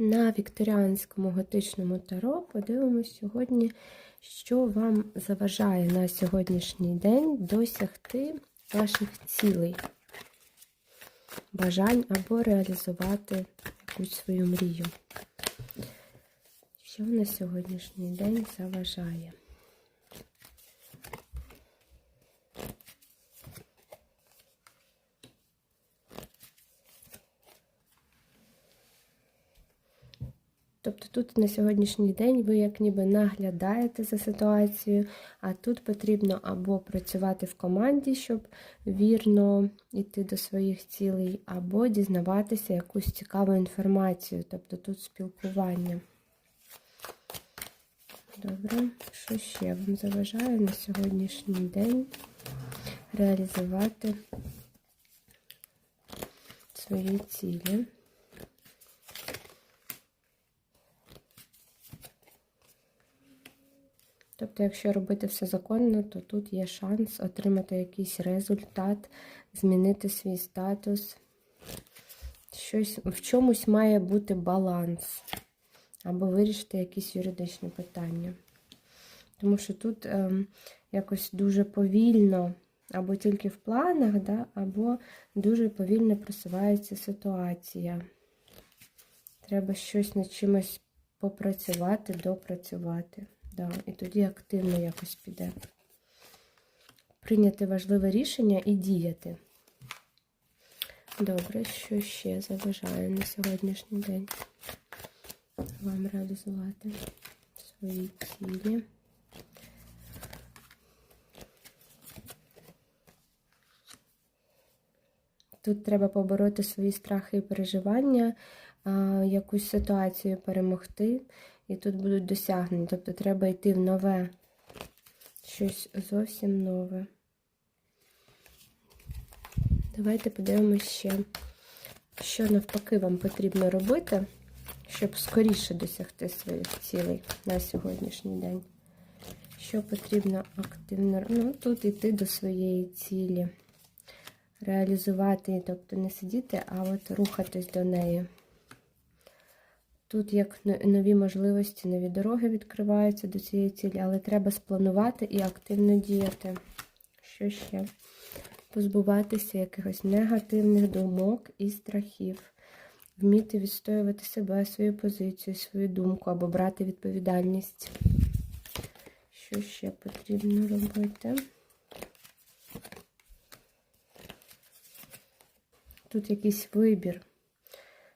На вікторіанському готичному таро подивимось сьогодні, що вам заважає на сьогоднішній день досягти ваших цілей, бажань або реалізувати якусь свою мрію. Що на сьогоднішній день заважає? Тобто тут на сьогоднішній день ви як ніби наглядаєте за ситуацією, а тут потрібно або працювати в команді, щоб вірно йти до своїх цілей, або дізнаватися якусь цікаву інформацію, тобто тут спілкування. Добре, що ще вам заважає на сьогоднішній день реалізувати свої цілі? Тобто, якщо робити все законно, то тут є шанс отримати якийсь результат, змінити свій статус. Щось, В чомусь має бути баланс, або вирішити якісь юридичні питання. Тому що тут ем, якось дуже повільно, або тільки в планах, да, або дуже повільно просувається ситуація. Треба щось над чимось попрацювати, допрацювати. Да, і тоді активно якось піде. Прийняти важливе рішення і діяти. Добре, що ще заважає на сьогоднішній день вам реалізувати свої цілі. Тут треба побороти свої страхи і переживання, якусь ситуацію перемогти. І тут будуть досягнення. Тобто треба йти в нове, щось зовсім нове. Давайте подивимося ще, що навпаки вам потрібно робити, щоб скоріше досягти своїх цілей на сьогоднішній день. Що потрібно активно ну, тут йти до своєї цілі, реалізувати, тобто не сидіти, а от рухатись до неї. Тут як нові можливості, нові дороги відкриваються до цієї цілі, але треба спланувати і активно діяти. Що ще? Позбуватися якихось негативних думок і страхів, вміти відстоювати себе, свою позицію, свою думку або брати відповідальність. Що ще потрібно робити? Тут якийсь вибір